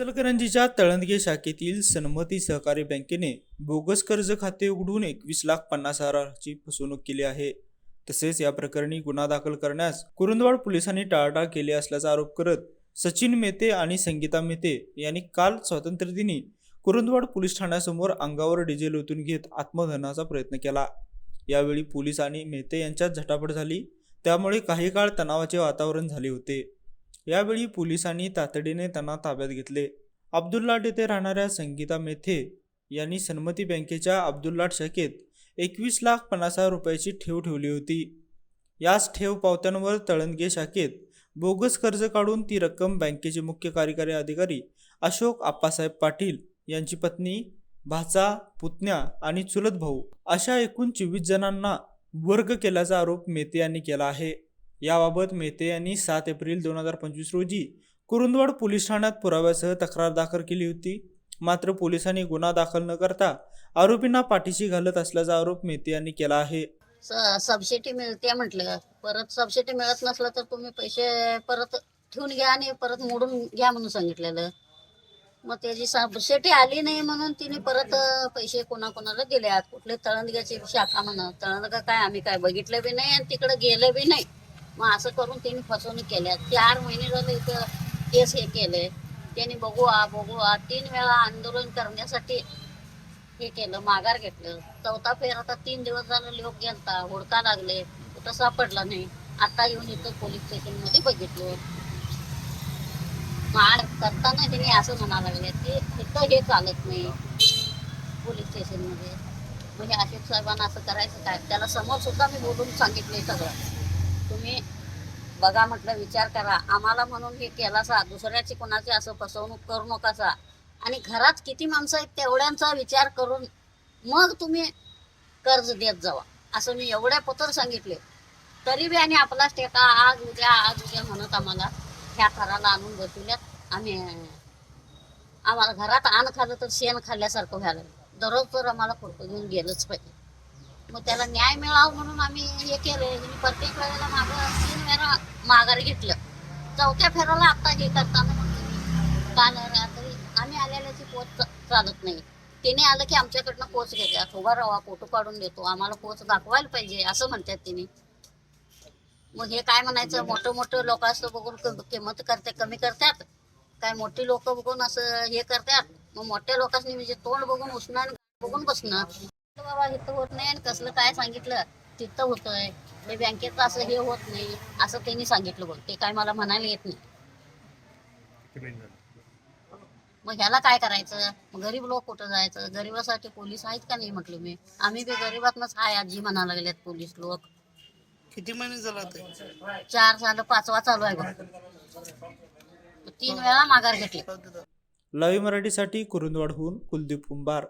इचलकरंजीच्या तळंदगे शाखेतील सन्मती सहकारी बँकेने बोगस कर्ज खाते उघडून एकवीस लाख पन्नास हजाराची फसवणूक केली आहे. तसेच या प्रकरणी गुन्हा दाखल करण्यास कुरुंदवाड पोलिसांनी टाळाटाळ केली असल्याचा आरोप करत सचिन मेहते आणि संगीता मेहते यांनी काल स्वातंत्र्यदिनी कुरुंदवाड पोलीस ठाण्यासमोर अंगावर डिझेल ओतून घेत आत्मदहनाचा प्रयत्न केला. यावेळी पोलीस आणि मेहते यांच्यात झटापट झाली. त्यामुळे काही काळ तणावाचे वातावरण झाले होते. यावेळी पोलिसांनी तातडीने त्यांना ताब्यात घेतले. अब्दुल्लाट येथे राहणाऱ्या संगीता मेथे यांनी सन्मती बँकेच्या अब्दुल्लाट शाखेत एकवीस लाख पन्नास हजार रुपयाची ठेव ठेवली होती. याच ठेव पावत्यांवर तळंदगे शाखेत बोगस कर्ज काढून ती रक्कम बँकेचे मुख्य कार्यकारी अधिकारी अशोक आप्पासाहेब पाटील यांची पत्नी भाचा पुतण्या आणि चुलत भाऊ अशा एकूण चोवीस जणांना वर्ग केल्याचा आरोप मेते यांनी केला आहे. याबाबत मेहते यांनी सात एप्रिल दोन हजार पंचवीस रोजी कुरुंदवाड पोलीस ठाण्यात पुराव्यासह तक्रार दाखल केली होती. मात्र पोलिसांनी गुन्हा दाखल न करता आरोपींना पाठीशी घालत असल्याचा आरोप मेहते यांनी केला आहे. सबसिडी मिळते म्हटलं. परत सबसिडी मिळत नसलं तर तुम्ही पैसे परत ठेवून घ्या आणि परत मोडून घ्या म्हणून सांगितलेलं. मग त्याची सबसिडी आली नाही म्हणून तिने परत पैसे कोणाकोणाला दिल्यात कुठले तळंदग्याची शाखा म्हणा तळंदगा काय आम्ही काय बघितलं बी नाही आणि तिकडे गेलं बी नाही. मग असं करून तिने फसवणूक केल्या चार महिने झाले इथं केस हे केले. त्यांनी बघू आ बघू आ तीन वेळा आंदोलन करण्यासाठी हे केलं माघार घेतलं. चौथा फेर आता तीन दिवस झालं लोक गेलता हुडका लागले. कुठं सापडला नाही. आता येऊन इथं पोलीस स्टेशनमध्ये बघितलं. मार करताना त्यांनी असं म्हणा लागले की इथं हे चालत नाही पोलीस स्टेशनमध्ये म्हणजे अशोक साहेबांना असं करायचं काय? त्याला समोर सुद्धा मी बोलून सांगितलंय सगळं. तुम्ही बघा म्हटलं विचार करा. आम्हाला म्हणून हे केलासा. दुसऱ्याची कोणाची असं फसवणूक करू नकासा. आणि घरात किती माणसं आहेत तेवढ्यांचा विचार करून मग तुम्ही कर्ज देत जावा. असं मी एवढ्या पत्र सांगितले. तरी बी आणि आपला टेका आज उद्या आज उद्या म्हणत आम्हाला ह्या थराला आणून बसवल्यात. आम्ही आम्हाला घरात आण खाल्लं तर शेण खाल्ल्यासारखं व्हायला लागलं. दररोज तर आम्हाला फोटो घेऊन गेलंच पाहिजे. मग त्याला न्याय मिळावं म्हणून आम्ही हे केले. आणि प्रत्येक वेळेला मागं तीन वेळा माघार घेतलं. चौथ्या फेराला आता हे करताना म्हणतो काल रात्री आम्ही आलेल्याची पोच चालत नाही. तिने आलं की आमच्याकडनं पोच घेतात उभा राहा फोटो काढून देतो. आम्हाला पोच दाखवायला पाहिजे असं म्हणतात तिने. मग हे काय म्हणायचं? मोठं मोठं लोक असं बघून किंमत करते कमी करतात. काय मोठी लोक बघून असं हे करतात. मग मोठ्या लोकांनी म्हणजे तोंड बघून उष्णं बघून बसणं. बाबा इथं होत नाही आणि कसलं काय सांगितलं? तिथं होतंय. ते बँकेचं असं हे होत नाही. असं त्यांनी सांगितलं बघ. ते काय मला म्हणायला येत नाही. मग ह्याला काय करायचं? मग गरीब लोक कुठं जायचं? गरीबासाठी पोलीस आहेत का नाही म्हटलं मी? आम्ही बी गरीबातनच हाय आजी म्हणा लागलेत पोलीस लोक. किती महिने झाला ते चार झालं पाचवा चालू आहे बघ. तीन वेळा माघार घेतली. लाईव्ह मराठीसाठी कुरुंदवाडहून कुलदीप कुंभार.